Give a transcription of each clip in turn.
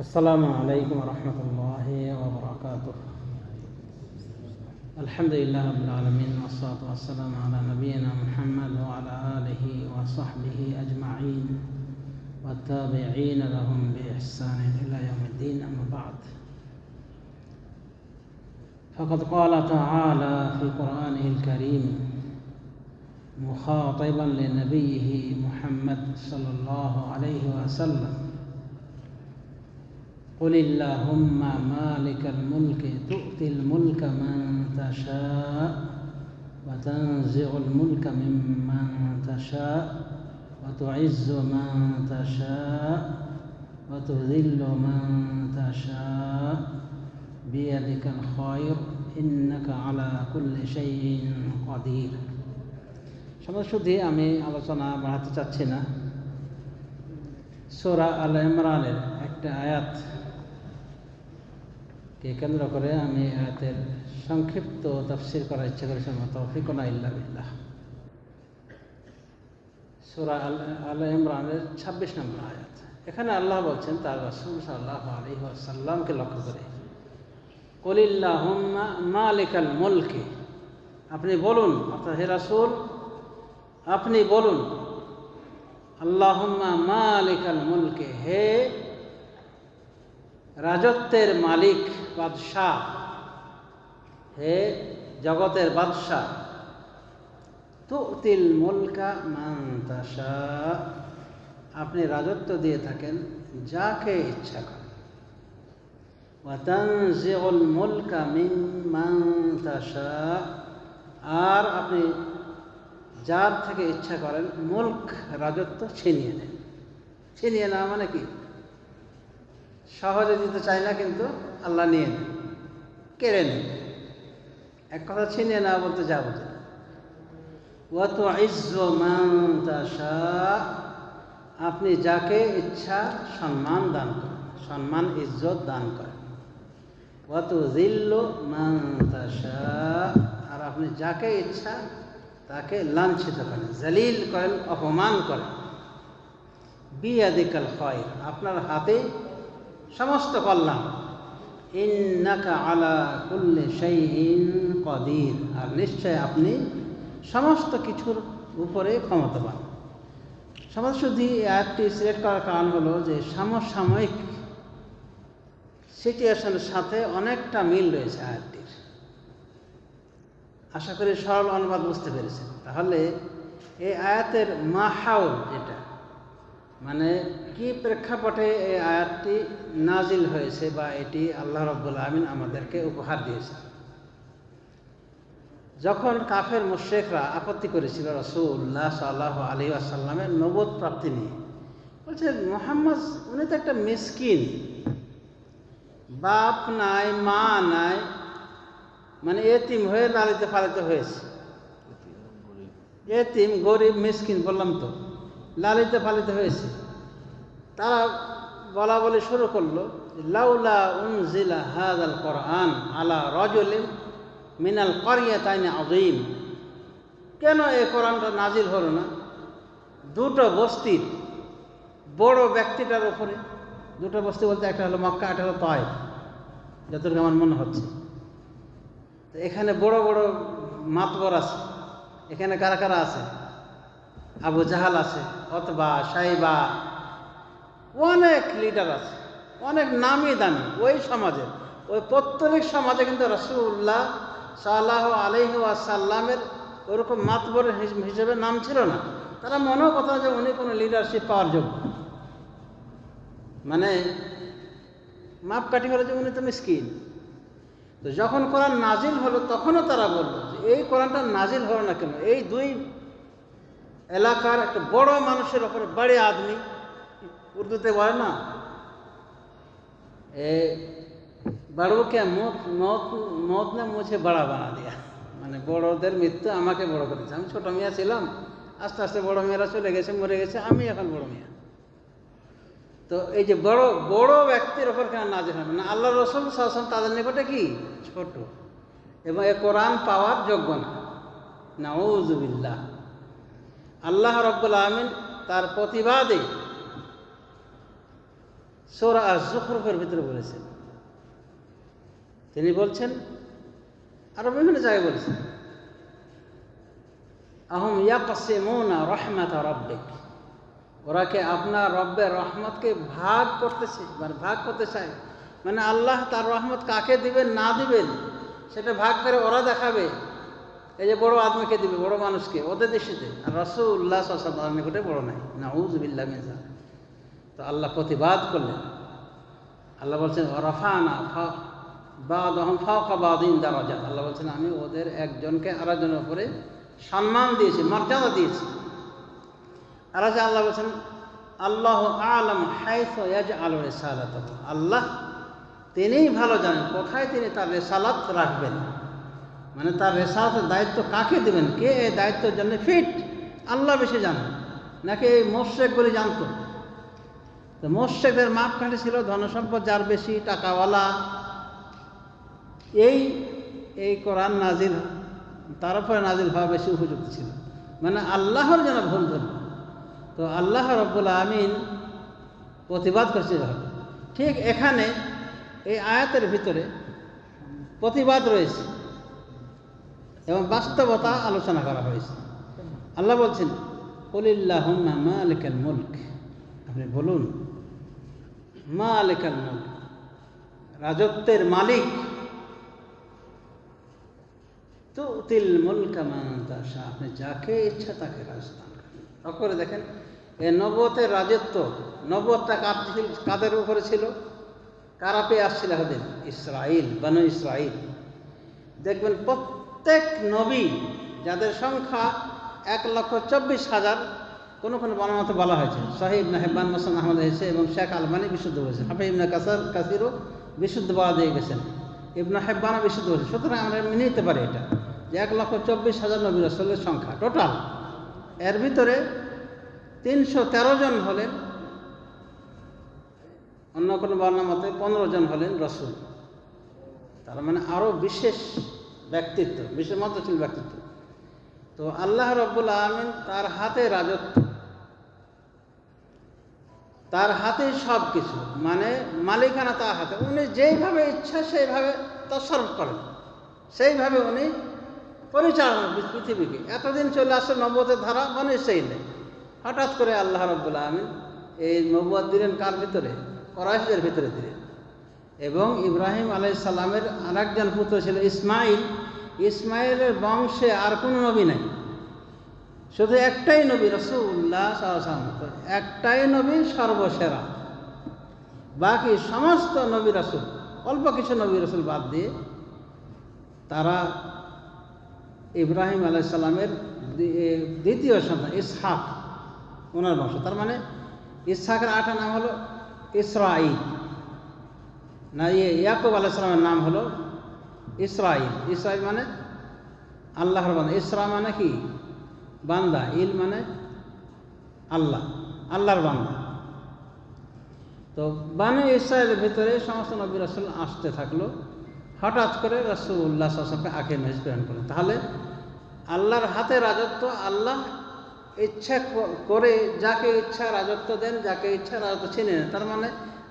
السلام عليكم ورحمة الله وبركاته. الحمد لله رب العالمين والصلاة والسلام على نبينا محمد وعلى آله وصحبه أجمعين والتابعين لهم بإحسان إلى يوم الدين أما بعد. فقد قال تعالى في قرآنه الكريم مخاطبا لنبيه محمد صلى الله عليه وسلم قل اللهم مالك الملك تؤتي الملك من تشاء وتنزع الملك ممن تشاء وتعز من تشاء وتذل من تشاء بيدك الخير إنك على كل شيء قدير সমাজ শুধু আমি আলোচনা বাড়াতে চাচ্ছি না সোরা আল ইমরানের একটা আয়াত কে কেন্দ্র করে আমি আয়াতের সংক্ষিপ্ত তফসির করার ইচ্ছা করেছিলাম তৌফিক না ইল্লা সোরা আল ইমরানের ছাব্বিশ নম্বর আয়াত। এখানে আল্লাহ বলছেন, তার রাসুল সাল্লাহ আলী সাল্লামকে লক্ষ্য করে, কলিল্লাহম্মা মালিকাল মুলকে। আপনি বলুন, অর্থাৎ হে রাসুল, আপনি বলুন, আল্লাহম্মা মালিকাল মুলকে। হে রাজত্বের মালিক বাদশাহ। হে জগতের বাদশাহ, তুতিল মুলকা মান্তাসা আপনি রাজত্ব দিয়ে থাকেন, যাকে ইচ্ছা করেন। ওয়াতানজিউল মুলকা মিম্মান তাশা আর আপনি যার থেকে ইচ্ছা করেন, মুল্ক রাজত্ব ছিনিয়ে নেন। ছিনিয়ে নেওয়া মানে কি? সহজে দিতে চায় না কিন্তু আল্লাহ নিয়ে নেন কেড়ে নেন এক কথা ছিনিয়ে না বলতে যা বোঝে। ওয়াত ইজ্জ মান্তাসা আপনি যাকে ইচ্ছা সম্মান দান করেন, সম্মান, ইজ্জত দান করেন। ওয়াত জিল্ল আর আপনি যাকে ইচ্ছা তাকে লাঞ্ছিত করেন, জলিল করেন, অপমান করেন। বিয়াদিকাল হয় আপনার হাতে সমস্ত কল্যাণ। ইন্নাকা আলা কুল্লে শাইইন কদির। আর নিশ্চয় আপনি সমস্ত কিছুর উপরে ক্ষমতাবান। সমাজ শুধু অ্যাপটি সিলেক্ট করার কারণ হলো যে সমসাময়িক সিচুয়েশনের সাথে অনেকটা মিল রয়েছে আয়াতটির। আশা করি সরল অনুবাদ বুঝতে পেরেছেন। তাহলে এই আয়াতের মাহাউল যেটা মানে কি প্রেক্ষাপটে এই আয়াতটি নাজিল হয়েছে বা এটি আল্লাহ রব্বুল আমিন আমাদেরকে উপহার দিয়েছে। যখন কাফের মুশেকরা আপত্তি করেছিল রসুল্লাহ সাল্লাহ আলী আসাল্লামের নবদ প্রাপ্তি নিয়ে, বলছে, মোহাম্মদ, উনি তো একটা মিসকিন। বাপ নাই, মা নাই মানে এতিম হয়ে লালিত পালিত হয়েছে। এতিম, গরিব, মিসকিন বললাম তো, লালিত পালিত হয়েছে। তারা বলা বলে শুরু করল লাউলা উনজিলা হাদ আল কোরআন আলা রজলিম মিনাল করিয়া তাইনে আজিম কেন এই কোরআনটা নাজিল হলো না? দুটো বস্তির, বড় ব্যক্তিটার উপরে, দুটো বস্তি বলতে একটা হলো মক্কা, একটা হলো তয় যতটুকু আমার মনে হচ্ছে। তো এখানে বড় বড় মাতবর আছে। এখানে কারা কারা আছে? আবু জাহাল আছে অথবা সাইবা অনেক লিডার আছে, অনেক নামি দামি, ওই সমাজে ওই পত্তলিক সমাজে কিন্তু রসুল্লাহ সাল্লাহ আলহি আসাল্লামের ওরকম মাতবরের হিসেবে নাম ছিল না। তারা মনেও কথা যে উনি কোনো লিডারশিপ পাওয়ার যোগ্য। মানে মাপকাঠি হলো যে উনি তো মিসকিন। তো যখন কোরআন নাজিল হলো, তখনও তারা বলল যে এই কোরআনটা নাজিল হলো না কেন? এই দুই এলাকার একটা বড় মানুষের ওপরে বাড়ি আদমি। উর্দুতে বলে না? এ, বড়কে মত মত মত ने মুঝে বড়া বানা দিয়া। মানে বড়দের মৃত্যু আমাকে বড় করেছে আমি ছোট মেয়ে ছিলাম, আস্তে আস্তে বড় মেয়েরা চলে গেছে, মরে গেছে, আমি এখন বড় মেয়ে। তো এই যে বড় বড় ব্যক্তির ওপর কেন নাজির হবে না আল্লাহ রসুল শাসন তাদের নিকটে কি? ছোট। এবং এ কোরআন পাওয়ার যোগ্য না। না নাউজুবিল্লাহ আল্লাহ রব্বুল আমিন তার প্রতিবাদে সোরা জুখরফের ভিতরে বলেছেন। তিনি বলছেন, আরও বিভিন্ন জায়গায় বলেছেন, আহম ইয়াকসিমুনা রহমাত রব্বিক ওরা কে আপনার রব্বের রহমতকে ভাগ করতেছে মানে ভাগ করতে চায়? মানে আল্লাহ তার রহমত কাকে দিবেন, না দিবেন, সেটা ভাগ করে ওরা দেখাবে। এই যে বড় আদমিকে দিবে, বড় মানুষকে, ওদের দৃষ্টিতে। আর রসুল্লাহ সাল্লামের নিকটে বড় নাই। না উজবিল্লা মিজা তো আল্লাহ প্রতিবাদ করলেন। আল্লাহ বলছেন রফানা বা দহম ফাওকা বাদিন দারাজা আল্লাহ বলছেন, আমি ওদের একজনকে আরেকজনের উপরে সম্মান দিয়েছি, মর্যাদা দিয়েছি। আর আল্লাহ বলছেন, আল্লাহ আলম হাইফ আল রেসালাত আল্লাহ তিনিই ভালো জানেন, কোথায় তিনি তার রেসালাত রাখবেন? মানে তার রেসালাতের দায়িত্ব কাকে দেবেন? কে এই দায়িত্বের জন্য ফিট? আল্লাহ বেশি জানেন। নাকি এই মোশেকগুলি জানতো? তো মোশেকদের মাপকাঠি ছিল ধনসম্পদ যার বেশি, টাকাওয়ালা। এই এই কোরআন নাজিল, তার উপরে নাজিল হওয়া বেশি উপযুক্ত ছিল। মানে আল্লাহর যেন ভুল ধরল তো আল্লাহ রব্বুল আমিন প্রতিবাদ করছে ঠিক এখানে এই আয়াতের ভিতরে প্রতিবাদ রয়েছে এবং বাস্তবতা আলোচনা করা হয়েছে। আল্লাহ বলছেন, কলিল্লাহুম্মা মালিকাল মুলক। আপনি বলুন মালিকাল মুলক রাজত্বের মালিক। তো তিল মুলকা আপনি যাকে ইচ্ছা তাকে রাজস্থান করেন। করে দেখেন, এ নবতের রাজত্ব নবতটা ছিল- কাদের উপরে ছিল? কারা পেয়ে আসছিল হবেন ইসরাইল, বানু ইসরাইল। দেখবেন প্রত্যেক নবী, যাদের সংখ্যা এক লক্ষ চব্বিশ হাজার কোনো কোনো বর্ণমতে বলা হয়েছে। সাহিব নাহেবান মোসান আহমদ হয়েছে এবং শেখ আলমানি বিশুদ্ধ হয়েছে হাফে ইবনা কাসার, কাসিরও বিশুদ্ধ বলা দিয়ে গেছেন। ইবনা হেব্বানও বিশুদ্ধ হয়েছে। সুতরাং আমরা মেনে নিতে পারি এটা যে এক লক্ষ চব্বিশ হাজার নবী রসলের সংখ্যা টোটাল। এর ভিতরে তিনশো তেরো জন হলেন, অন্য কোনো বর্ণা মতে পনেরো জন হলেন রসুল। তার মানে আরও বিশেষ ব্যক্তিত্ব, বিশেষ মতশীল ব্যক্তিত্ব। তো আল্লাহ রব্বুল আলমিন তার হাতে রাজত্ব তার হাতে সব কিছু। মানে মালিকানা তার হাতে। উনি যেইভাবে ইচ্ছা সেইভাবে তসর্ব করেন। সেইভাবে উনি পরিচালনা পৃথিবীকে। এতদিন চলে আসছে নব্বতের ধারা মানে সেই নেই। হঠাৎ করে আল্লাহ রব্বুল আলমিন এই নব্বত দিলেন কার ভিতরে? করাইশদের ভিতরে দিলেন। এবং ইব্রাহিম আলাই সাল্লামের আরেকজন পুত্র ছিল ইসমাইল। ইসমাইলের বংশে আর কোনো নবী নাই। শুধু একটাই নবী রসুল্লাহ সাল্লাম একটাই নবী সর্বসেরা। বাকি সমস্ত নবী রসুল, অল্প কিছু নবী রসুল বাদ দিয়ে তারা ইব্রাহিম আলাইসাল্লামের দ্বিতীয় সন্তান, ইসহাক, ওনার বংশ। তার মানে ইসহাকের আটা নাম হলো ইসরাইল না ইয়ে ইয়াকুব আলাইসালামের নাম হলো ইসরাইল ইসরাইল মানে আল্লাহর বান্দা। ইসরা মানে কি? বান্দা, ইল মানে আল্লাহ, আল্লাহর বান্দা। তো বানু ইসরায়েলের ভিতরে সমস্ত নবী রাসুল আসতে থাকল। হঠাৎ করে রাসুল্লাহ সাসকে আখের মেজ প্রেরণ করেন তাহলে আল্লাহর হাতে রাজত্ব, আল্লাহ ইচ্ছা করে যাকে ইচ্ছা রাজত্ব দেন, যাকে ইচ্ছা রাজত্ব ছিনে নেন। তার মানে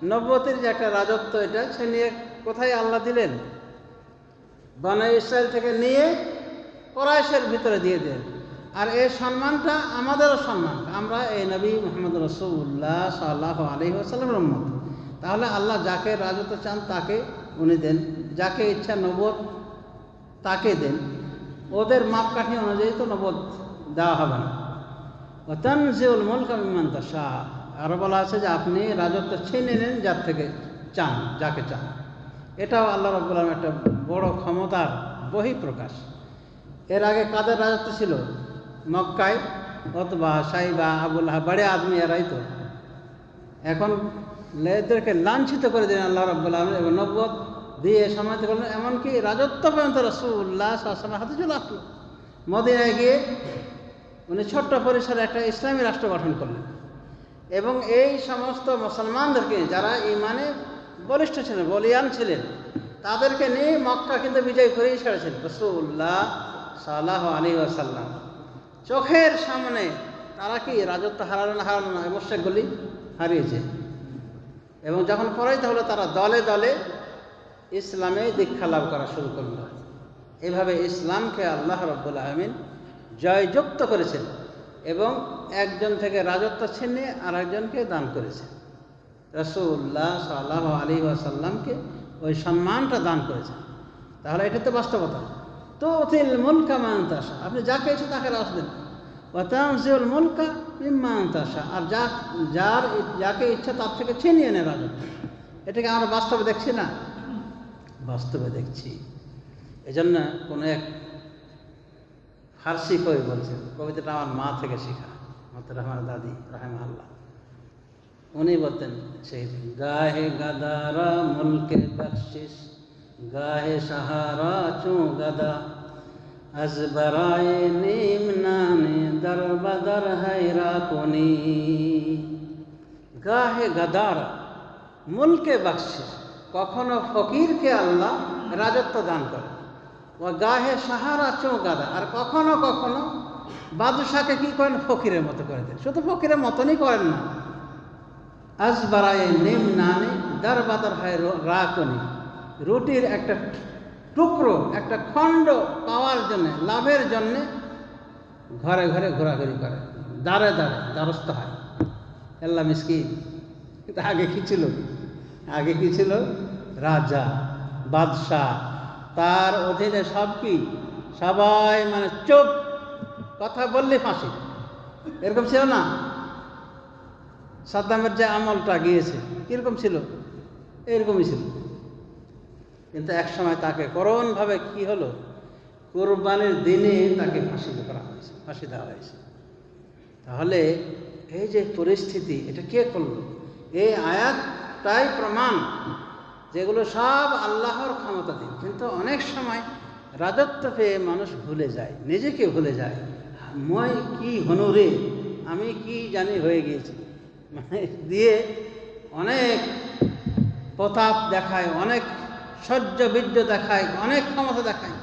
নব্বতের যে একটা রাজত্ব এটা, সে নিয়ে কোথায় আল্লাহ দিলেন? বানা ইসরায়েল থেকে নিয়ে কোরাইশের ভিতরে দিয়ে দেন। আর এই সম্মানটা আমাদেরও সম্মান। আমরা এই নবী মোহাম্মদ রসুল্লাহ সাল্লাহ আলহি আসাল্লামের রহমত তাহলে আল্লাহ যাকে রাজত্ব চান তাকে উনি দেন, যাকে ইচ্ছা নবদ তাকে দেন। ওদের মাপকাঠি অনুযায়ী তো নবদ দেওয়া হবে না। ও তানজিউল মুলক বিমান শাহ আরও বলা আছে যে আপনি রাজত্ব ছিনে নেন যার থেকে চান, যাকে চান। এটাও আল্লাহ রব্বুল একটা বড় ক্ষমতার বহিঃপ্রকাশ। এর আগে কাদের রাজত্ব ছিল? মক্কায় অথবা সাইবা আবুল্লাহ বাড়ে আদমি এরাই তো। এখন এদেরকে লাঞ্ছিত করে দিলেন আল্লাহ রব্বুল আলম এবং নব্বত দিয়ে সমাহিত করলেন। এমনকি রাজত্ব পর্যন্ত রসুল্লাহ হাতে চলে আসলো। মদিনায় গিয়ে উনি ছোট্ট পরিসরে একটা ইসলামী রাষ্ট্র গঠন করলেন। এবং এই সমস্ত মুসলমানদেরকে যারা ইমানে বলিষ্ঠ ছিলেন, বলিয়ান ছিলেন, তাদেরকে নিয়ে মক্কা কিন্তু বিজয় করেই ছেড়েছেন রসুল্লাহ সাল্লাহ আলী আসাল্লাম চোখের সামনে তারা কি রাজত্ব হারালো না হারালো না মুশেকগুলি হারিয়েছে। এবং যখন পরাজিত হলো, তারা দলে দলে ইসলামে দীক্ষা লাভ করা শুরু করল। এভাবে ইসলামকে আল্লাহ রব্বুল আলমিন জয়যুক্ত করেছেন এবং একজন থেকে রাজত্ব ছিনিয়ে আর একজনকে দান করেছেন। রসুল্লাহ সাল্লাহ আলী আসাল্লামকে ওই সম্মানটা দান করেছেন। তাহলে এটা তো বাস্তবতা। তো তিল মুলকা মান্তাসা আপনি যাকে ইচ্ছে তাকে রাস দেন। ওয়াতামজিউল মুলকা মিম্মান্তাসা আর যা, যার যাকে ইচ্ছা তার থেকে ছিনিয়ে নেয় রাজত্ব এটাকে আমরা বাস্তবে দেখছি না? বাস্তবে দেখছি। এজন্য কোনো এক ফার্সি কবি বলছেন, কবিতাটা আমার মা থেকে শেখা। মতো আমার দাদি রাহেমা আল্লাহ উনি বলতেন, সেই গাহে গাদারা মুলকে বখশিস গাহে সাহারা চু গদা আজ বরায়ে নিম নানে দর বদর হাইরা কোনি। গাহে গাদারা মুলকে বখশিস কখনো ফকিরকে আল্লাহ রাজত্ব দান করে ও গাহে সাহারা চৌ গাদা আর কখনো কখনো বাদশাকে কি করেন? ফকিরের মতো করে দেন। শুধু ফকিরের মতনই করেন না। আজ বারায়ে নিম নানে দার বাদার হয় রাকনি রুটির একটা টুকরো, একটা খণ্ড পাওয়ার জন্যে, লাভের জন্যে ঘরে ঘরে ঘোরাঘুরি করে। দাঁড়ে দাঁড়ে দ্বারস্থ হয়। আল্লাহ মিসকিন, কিন্তু আগে কি ছিল? আগে কি ছিল? রাজা, বাদশাহ, তার অধীনে সব কি? সবাই মানে চোখ কথা বললে ফাঁসি। এরকম ছিল না? সাদ্দামের যে আমলটা গিয়েছে, কীরকম ছিল? এরকমই ছিল। কিন্তু এক সময় তাকে করণভাবে কি হলো? কোরবানির দিনে তাকে ফাঁসি করা হয়েছে, ফাঁসি দেওয়া হয়েছে। তাহলে এই যে পরিস্থিতি, এটা কে করল? এই আয়াতটাই প্রমাণ যেগুলো সব আল্লাহর ক্ষমতা দিন কিন্তু অনেক সময় রাজত্ব পেয়ে মানুষ ভুলে যায়, নিজেকে ভুলে যায়। মই কি হনুরে আমি কি জানি হয়ে গিয়েছি। মানে দিয়ে অনেক প্রতাপ দেখায়, অনেক সহ্য বীর্য দেখায় অনেক ক্ষমতা দেখায়।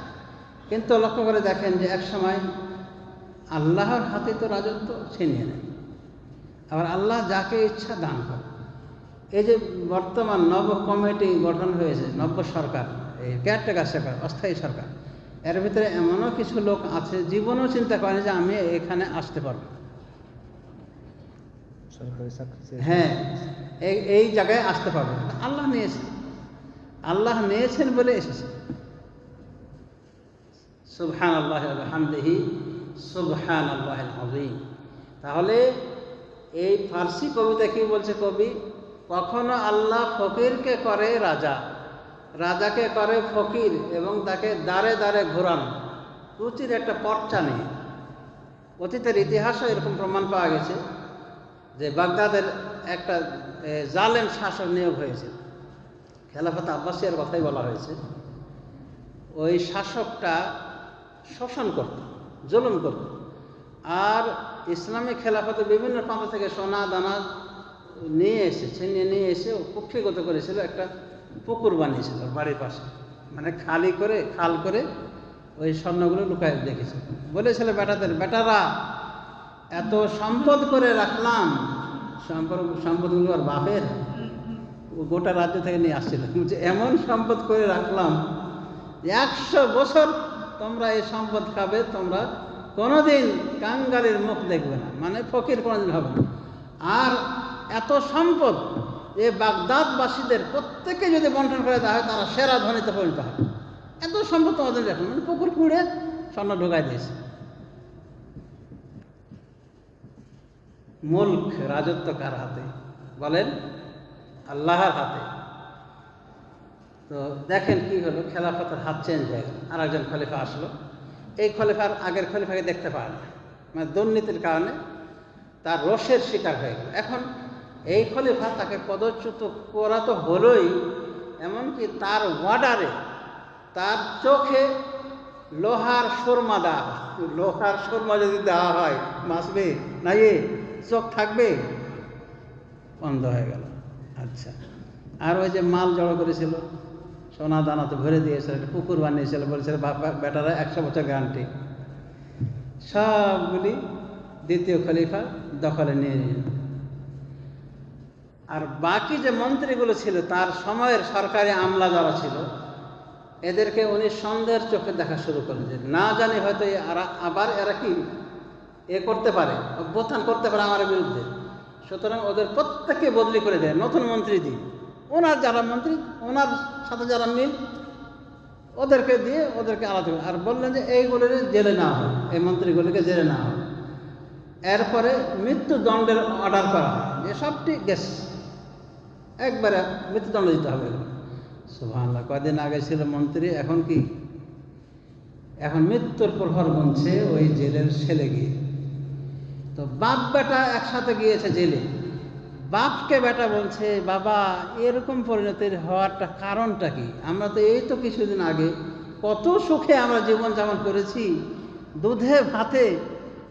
কিন্তু লক্ষ্য করে দেখেন যে এক সময় আল্লাহর হাতে তো রাজত্ব ছিনিয়ে নেয় আবার আল্লাহ যাকে ইচ্ছা দান করে। এই যে বর্তমান নব কমিটি গঠন হয়েছে নব্য সরকার এই কেয়ারটেকার সরকার অস্থায়ী সরকার এর ভিতরে এমনও কিছু লোক আছে জীবনেও চিন্তা করেন যে আমি এখানে আসতে পারব। হ্যাঁ এই এই জায়গায় আসতে পারব আল্লাহ নিয়েছেন আল্লাহ নিয়েছেন বলে এসেছে। সুবহান আল্লাহ হামদেহি সুবহান আল্লাহ আজিম তাহলে এই ফার্সি কবিতা কি বলছে কবি? কখনো আল্লাহ ফকিরকে করে রাজা, রাজাকে করে ফকির এবং তাকে দাঁড়ে দাঁড়ে ঘোরানো। রুচির একটা পর্চা নেই। অতীতের ইতিহাসও এরকম প্রমাণ পাওয়া গেছে যে বাগদাদের একটা জালেম শাসক নিয়োগ হয়েছে। খেলাফত আব্বাসিয়ার কথাই বলা হয়েছে। ওই শাসকটা শোষণ করত, জুলুম করত। আর ইসলামী খেলাফতে বিভিন্ন প্রান্ত থেকে সোনা, দানা নিয়ে এসে, ছিনিয়ে নিয়ে এসে কুক্ষিগত করেছিল, একটা পুকুর বানিয়েছিল বাড়ির পাশে। মানে খালি করে, খাল করে ওই স্বর্ণগুলো লুকায় রেখেছে বলেছিল, বেটাদের, বেটারা, এত সম্পদ করে রাখলাম। সম্পদ, সম্পদগুলো আর বাপের গোটা রাজ্য থেকে নিয়ে আসছিল। বলছে, এমন সম্পদ করে রাখলাম, একশো বছর তোমরা এই সম্পদ খাবে, তোমরা কোনোদিন কাঙ্গালির মুখ দেখবে না মানে ফকির কোনোদিন হবে না। আর এত সম্পদ এ বাগদাদবাসীদের প্রত্যেকে যদি বন্টন করে দেওয়া হয় তারা সেরা ধনীতে পরিণত হবে। এত সম্পদ তোমাদের দেখুন মানে পুকুর কুড়ে স্বর্ণ ঢোকাই দিয়েছে। মুল্ক রাজত্ব কার হাতে? বলেন। আল্লাহর হাতে। তো দেখেন কি হলো, খেলাফতের হাত চেঞ্জ হয়ে গেল। আর একজন খলিফা আসলো। এই খলিফার আগের খলিফাকে দেখতে পারে না মানে দুর্নীতির কারণে তার রোষের শিকার হয়ে গেল। এখন এই খলিফা তাকে পদচ্যুত করা তো হলোই, এমনকি তার ওয়ার্ডারে তার চোখে লোহার সুরমা দেওয়া লোহার সুরমা যদি দেওয়া হয় বাঁচবে না চোখ থাকবে, বন্ধ হয়ে গেল। আচ্ছা। আর ওই যে মাল জড়ো করেছিল, সোনা দানাতে ভরে দিয়েছিল, একটা পুকুর বানিয়েছিল, বলেছিল বাবা বেটারা একশো বছর গ্যারান্টি সবগুলি দ্বিতীয় খলিফা দখলে নিয়ে নিল আর বাকি যে মন্ত্রীগুলো ছিল, তার সময়ের সরকারি আমলা যারা ছিল, এদেরকে উনি সন্দেহের চোখে দেখা শুরু করলেন যে না জানি হয়তো আবার এরা কি এ করতে পারে, অভ্যুত্থান করতে পারে আমার বিরুদ্ধে। সুতরাং ওদের প্রত্যেককে বদলি করে দেয়, নতুন মন্ত্রী দিয়ে। ওনার যারা মন্ত্রী, ওনার সাথে যারা মিল, ওদেরকে দিয়ে ওদেরকে আলাদা করে। আর বললেন যে এইগুলোর জেলে না হয় এই মন্ত্রীগুলিকে জেলে না হয় এরপরে মৃত্যুদণ্ডের অর্ডার করা হয়। যে সবটি গেস একবারে মৃত্যুদণ্ড দিতে হবে। সুভান্লা কয়দিন আগে ছিল মন্ত্রী, এখন কি? এখন মৃত্যুর প্রহর গুনছে ওই জেলের ছেলে গিয়ে। তো বাপ বেটা একসাথে গিয়েছে জেলে। বাপকে বেটা বলছে, বাবা, এরকম পরিণতির হওয়ারটা কারণটা কি? আমরা তো এই তো কিছুদিন আগে কত সুখে আমরা জীবন জীবনযাপন করেছি। দুধে, ভাতে,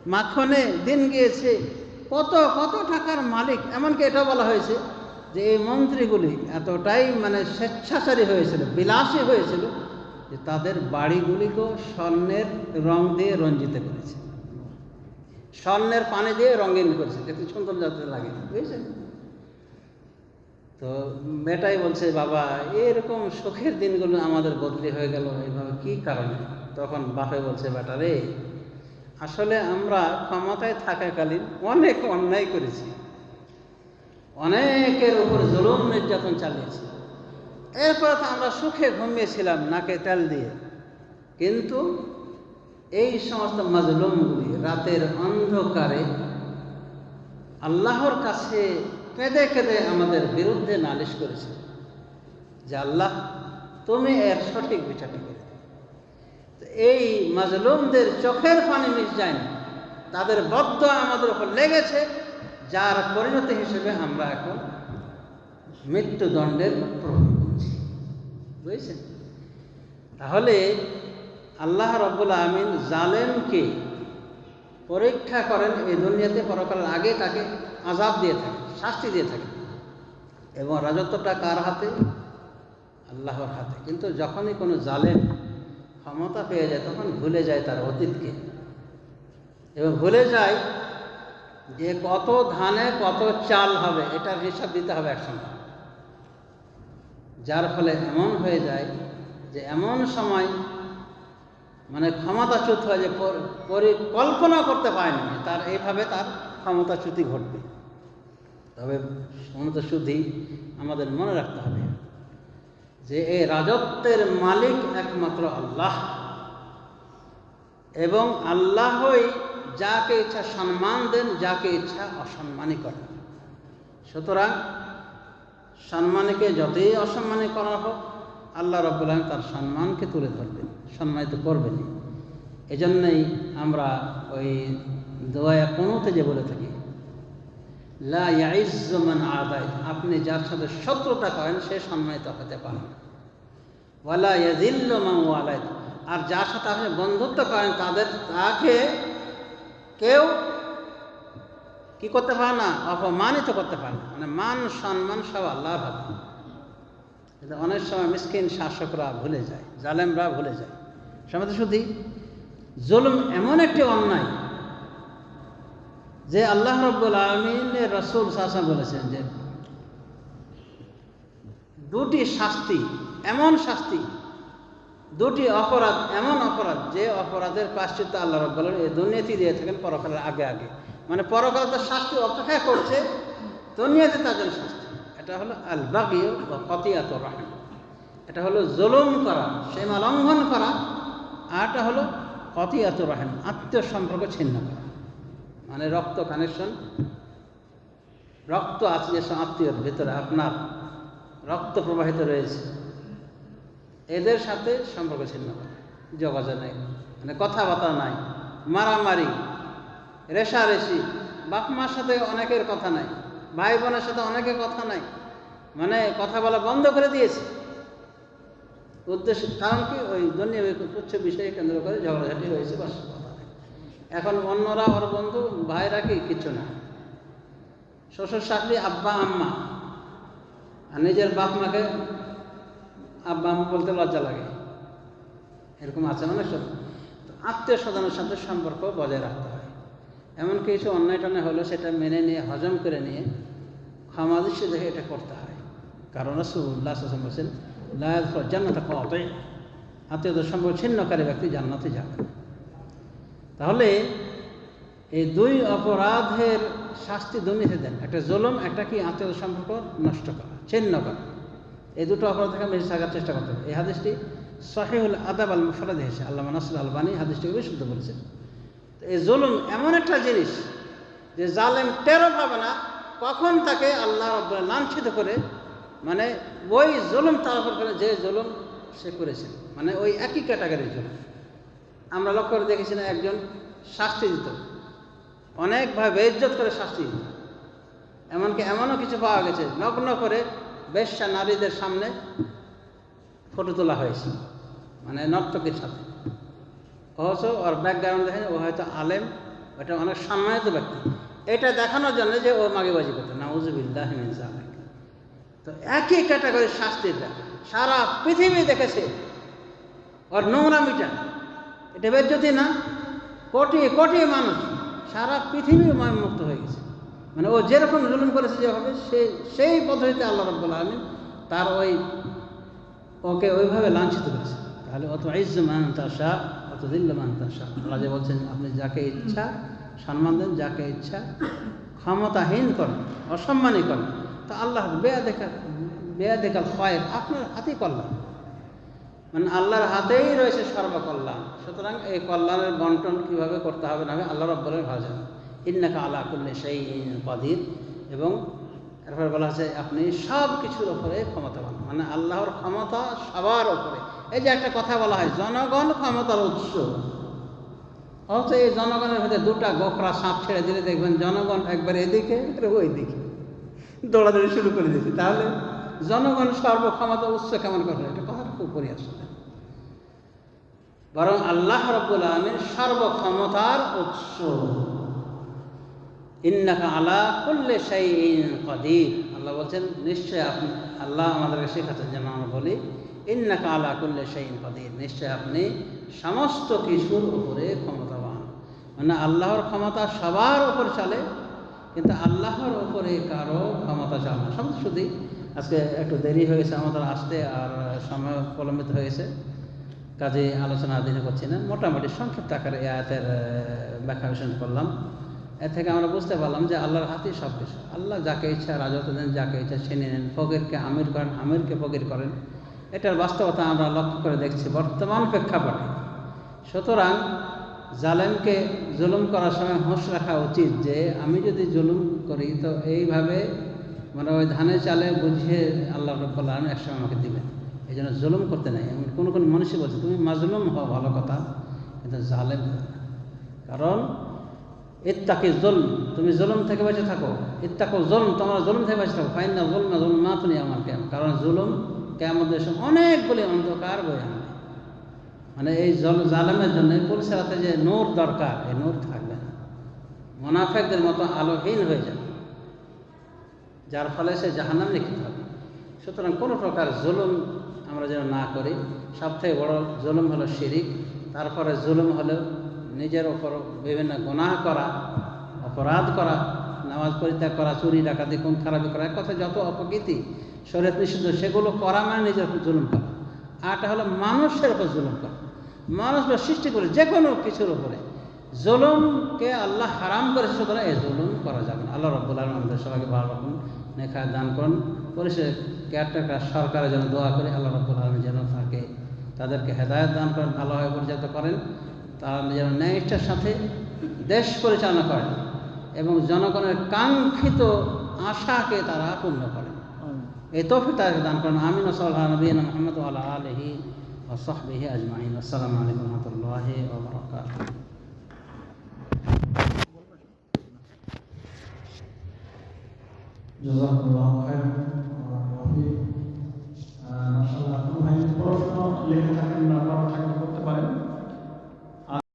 মাখনে দিন গিয়েছে। কত কত টাকার মালিক। এমনকি এটা বলা হয়েছে যে এই মন্ত্রীগুলি এতটাই মানে স্বেচ্ছাচারী হয়েছিল, বিলাসী হয়েছিল যে তাদের বাড়িগুলিকেও স্বর্ণের রং দিয়ে রঞ্জিত করেছে। স্বর্ণের পানি দিয়ে রঙিন করেছে। দেখতে সুন্দর যাতে লাগে। বুঝেছেন? তো মেয়েটাই বলছে, বাবা, এরকম সুখের দিনগুলো আমাদের বদলি হয়ে গেল এইভাবে কি কারণে? তখন বাপে বলছে, বেটা রে, আসলে আমরা ক্ষমতায় থাকাকালীন অনেক অন্যায় করেছি। অনেকের উপর জুলুম নির্যাতন চালিয়েছি। এরপর তো আমরা সুখে ঘুমিয়েছিলাম, নাকে তেল দিয়ে। কিন্তু এই সমস্ত মাজলুমগুলি রাতের অন্ধকারে আল্লাহর কাছে কেঁদে কেঁদে আমাদের বিরুদ্ধে নালিশ করেছে যে আল্লাহ, তুমি এর সঠিক বিচারটি করে এই মাজলুমদের চোখের পানি মিশ যায়নি। তাদের বদ্ধ আমাদের উপর লেগেছে, যার পরিণতি হিসেবে আমরা এখন মৃত্যুদণ্ডের প্রভাব করছি। বুঝেছেন? তাহলে আল্লাহ রব্বুল আমিন জালেমকে পরীক্ষা করেন এই দুনিয়াতে পরকালের আগে তাকে আজাব দিয়ে থাকে, শাস্তি দিয়ে থাকে। এবং রাজত্বটা কার হাতে? আল্লাহর হাতে। কিন্তু যখনই কোনো জালেম ক্ষমতা পেয়ে যায়, তখন ভুলে যায় তার অতীতকে। এবং ভুলে যায় যে কত ধানে কত চাল হবে, এটার হিসাব দিতে হবে একসঙ্গে যার ফলে এমন হয়ে যায় যে এমন সময় মানে ক্ষমতাচ্যুত হয় যে পরিকল্পনা করতে পারেনি। তার এইভাবে তার ক্ষমতাচ্যুতি ঘটবে। তবে ক্ষমতাচ্যুতি আমাদের মনে রাখতে হবে যে এই রাজত্বের মালিক একমাত্র আল্লাহ। এবং আল্লাহই যাকে ইচ্ছা সম্মান দেন, যাকে ইচ্ছা অসম্মানই করেন। সুতরাং সম্মানীকে যতই অসম্মানী করা হোক আল্লাহ রব্বুল আলম তার সম্মানকে তুলে ধরবেন, সম্মানিত করবেন এজন্যই আমরা ওই দোয়া কোনোতে যে বলে থাকি, লা ইয়াইজ্জমান আদায় আপনি যার সাথে শত্রুতা করেন সে সম্মানিত হতে পারেন ওয়ালা ইয়াজিল্ল মান ওয়ালাদ, আর যার সাথে আপনি বন্ধুত্ব করেন তাদের, তাকে কেউ কি করতে পারে না, অপমানিত করতে পারে না। মানে মান সম্মান সব আল্লাহর কিন্তু অনেক সময় মিসকিন শাসকরা ভুলে যায়, জালেমরা ভুলে যায়। সমাজ শুধু জুলুম এমন একটি অন্যায় যে আল্লাহ রব্বুল আলমিনের রসুল শাসন বলেছেন যে দুটি শাস্তি এমন শাস্তি, দুটি অপরাধ এমন অপরাধ যে অপরাধের প্রাশ্চিত্য আল্লাহ রব্বুল এই দুর্নীতি দিয়ে থাকেন পরকালের আগে আগে। মানে পরকালে তার শাস্তি অপেক্ষা করছে, দুনিয়াতে তাদের শাস্তি। এটা হলো আল বাগিয় বা কতিয়াত রাহেম। এটা হলো জুলুম করা, সীমা লঙ্ঘন করা, আর এটা হলো কতিয়াত রাহেম আত্মীয় সম্পর্ক ছিন্ন করা। মানে রক্ত কানেকশন রক্ত আছে যে আত্মীয়র ভেতরে, আপনার রক্ত প্রবাহিত রয়েছে। এদের সাথে সম্পর্ক ছিন্ন করা, যোগাযোগ নেই। মানে কথাবার্তা নাই, মারামারি, রেশারেশি বাপ মার সাথে অনেকের কথা নাই। ভাই বোনের সাথে অনেকে কথা নাই। মানে কথা বলা বন্ধ করে দিয়েছে। উদ্দেশ্য, কারণ কি? ওই দুনিয়া তুচ্ছ বিষয়ে কেন্দ্র করে ঝগড়াঝাটি হয়েছে, বাস। এখন অন্যরা, ওর বন্ধু, ভাইরা কি? কিছু না। শ্বশুর, শাশুড়ি, আব্বা, আম্মা। আর নিজের বাপ মাকে আব্বা, আম্মা বলতে লজ্জা লাগে। এরকম আছে মানুষ আত্মীয় স্বজনের সাথে সম্পর্ক বজায় রাখতে এমন কিছু অন্যায় টন্যায় হলো সেটা মেনে নিয়ে, হজম করে নিয়ে খামাদিসে দেখে এটা করতে হয়। কারণ রসুল্লাহ বলছেন লায়াদ জান্নাত কতই আত্মীয়দের সম্পর্ক ছিন্নকারী ব্যক্তি জান্নাতে যাবে তাহলে এই দুই অপরাধের শাস্তি দুর্নীতি দেন। একটা জুলুম, একটা কি আত্মীয় সম্পর্ক নষ্ট করা, ছিন্ন করা। এই দুটো অপরাধ থেকে থাকার চেষ্টা করতে হবে। এই হাদিসটি সহিউল আদাব আল মুফরাদ এসে আল্লাহ নাসুল আলবানী হাদিসটিকে বিশুদ্ধ বলেছেন। এই জুলুম এমন একটা জিনিস যে জালেম টেরো পাবে না, কখন তাকে আল্লাহ রব্বুল লাঞ্ছিত করে মানে ওই জুলুম তার উপর করে, যে জুলুম সে করেছে। মানে ওই একই ক্যাটাগরির জুলুম। আমরা লক্ষ্য করে দেখেছি না একজন শাস্তি দিত। অনেকভাবে বেইজ্জত করে শাস্তি দিত। এমনকি এমনও কিছু পাওয়া গেছে, নগ্ন করে বেশ্যা নারীদের সামনে ফটো তোলা হয়েছে। মানে নর্তকের সাথে। অথচ ওর ব্যাকগ্রাউন্ড দেখেন, ও হয়তো আলেম, ওটা অনেক সম্মানিত ব্যক্তি। এটা দেখানোর জন্য যে ও মাগেবাজি করতো। নাউজুবিল্লাহ মিন জালিক তো একই ক্যাটাগরির শাস্তিটা সারা পৃথিবী দেখেছে। ওর নোংরা নোংরামিটা এটা বেজ্জতি না। কোটি কোটি মানুষ সারা পৃথিবী মুক্ত হয়ে গেছে। মানে ও যেরকম জুলুম করেছে যেভাবে সেই সেই পদ্ধতিতে আল্লাহ রব্বুল আলমিন তার ওই ওকে ওইভাবে লাঞ্ছিত করেছে। তাহলে অত ইজ্জ মান তাশা বলছেন, আপনি যাকে ইচ্ছা সম্মান দেন, যাকে ইচ্ছা ক্ষমতাহীন করেন, অসম্মানী করেন। তো আল্লাহ বেয়া দেখা বেয়া দেখা খয়ের আপনার হাতেই কল্যাণ। মানে আল্লাহর হাতেই রয়েছে সর্বকল্যাণ। সুতরাং এই কল্যাণের বন্টন কীভাবে করতে হবে না আল্লাহ রব্বরের ভাজন ইন্নাকা আল্লাহ করলে সেই কদির। এবং এরপরে বলা হচ্ছে আপনি সব কিছুর ওপরে ক্ষমতাবান। মানে আল্লাহর ক্ষমতা সবার ওপরে এই যে একটা কথা বলা হয়, জনগণ ক্ষমতার উৎস। অথচ এই জনগণের ভেতরে দুটা গোখরা সাপ ছেড়ে দিলে দেখবেন জনগণ একবার এদিকে ওই দিকে দৌড়াদৌড়ি শুরু করে দিয়েছে। তাহলে জনগণ সর্বক্ষমতা উৎস কেমন করে? এটা কথাটা খুব পরি আসলে বরং আল্লাহ রব্বুল সর্বক্ষমতার উৎস। ইন্নাকা আলা কুল্লে সেই কদির। আল্লাহ বলছেন, নিশ্চয় আপনি, আল্লাহ আমাদেরকে শেখাচ্ছেন যেন আমরা বলি ইন্নাকা আলা কুল্লে সেই কদির। নিশ্চয় আপনি সমস্ত কিছুর উপরে ক্ষমতাবান। মানে আল্লাহর ক্ষমতা সবার উপর চলে, কিন্তু আল্লাহর উপরে কারও ক্ষমতা চলে না। সমস্ত শুধুই আজকে একটু দেরি হয়েছে আমাদের আসতে আর সময় প্রলম্বিত হয়েছে কাজে আলোচনা দিনে করছি না। মোটামুটি সংক্ষিপ্ত আকারে আয়াতের ব্যাখ্যা বিশ্লেষণ করলাম। এর থেকে আমরা বুঝতে পারলাম যে আল্লাহর হাতেই সব কিছু আল্লাহ যাকে ইচ্ছা রাজত্ব দেন, যাকে ইচ্ছা ছিনে নেন। ফকিরকে আমির করেন, আমিরকে ফকির করেন। এটার বাস্তবতা আমরা লক্ষ্য করে দেখছি বর্তমান প্রেক্ষাপটে। সুতরাং জালেমকে জুলুম করার সময় হোঁশ রাখা উচিত যে, আমি যদি জুলুম করি তো এইভাবে মানে ওই ধানে চালে বুঝিয়ে আল্লাহ রব্বাল আলম একসময় আমাকে দিবেন। এই জন্য জুলুম করতে নাই। এমন কোনো কোনো মানুষই বলছে, তুমি মাজলুম হও, ভালো কথা, কিন্তু জালেম কারণ ইত্তাকে জুলম, তুমি জুলুম থেকে বেঁচে থাকো। ইত্তাকো জুলম, তোমরা জুলুম থেকে বেঁচে থাকো। ফাইন না জুলম না জুলম মা তুমি আমার কেন কারণ জুলুম কেমন অনেকগুলি অন্ধকার বই আনবে। মানে এই জল জালেমের জন্য পরিষেবাতে যে নূর দরকার, এই নূর থাকবে না। মোনাফেকদের মতো আলোহীন হয়ে যাবে। যার ফলে সে জাহান্নাম লিখিত হবে। সুতরাং কোনো প্রকার জুলুম আমরা যেন না করি। সবথেকে বড় জুলুম হলো শিরিক। তারপরে জুলুম হলো নিজের ওপর বিভিন্ন গুনাহ করা, অপরাধ করা, নামাজ পরিত্যাগ করা, চুরি, ডাকাতি কোন খারাপি করা। এক কথা যত অপকীর্তি শরীয়ত নিষিদ্ধ, সেগুলো করা মানে নিজের উপর জুলুম করা। আর আরটা হলো মানুষের উপর জুলুম করা। মানুষ বা সৃষ্টি করে যে কোনো কিছুর উপরে। জুলুমকে আল্লাহ হারাম করেছে, সুতরাং এই জুলুম করা যাবে না। আল্লাহ রব্বুল আলম আমাদের সবাইকে ভালো রাখুন নেখায় দান করুন। পরিশেষে কেয়ারটেকার সরকারের জন্য দোয়া করে আল্লাহ রব্বুল আলম যেন থাকে তাদেরকে হেদায়ত দান করেন, ভালোভাবে পরিচালিত করেন। তারা যেন ন্যায়িষ্ঠার সাথে দেশ পরিচালনা করেন এবং জনগণের কাঙ্ক্ষিত আশাকে তারা পূর্ণ করেন। এই তৌফিক তাদেরকে দান করেন আমিন সাল্লাহ নবীন মোহাম্মদ আল্লাহ আলহি ওসহবিহি আজমাইন। আসসালামু আলাইকুম রহমতুল্লাহ ওবরাকাত জাজাকুল্লাহ খাইরান ওয়া বারাকাতুহু ফিক। আহ, মাশাআল্লাহ, কোনো ভাই প্রশ্ন লিখে থাকেন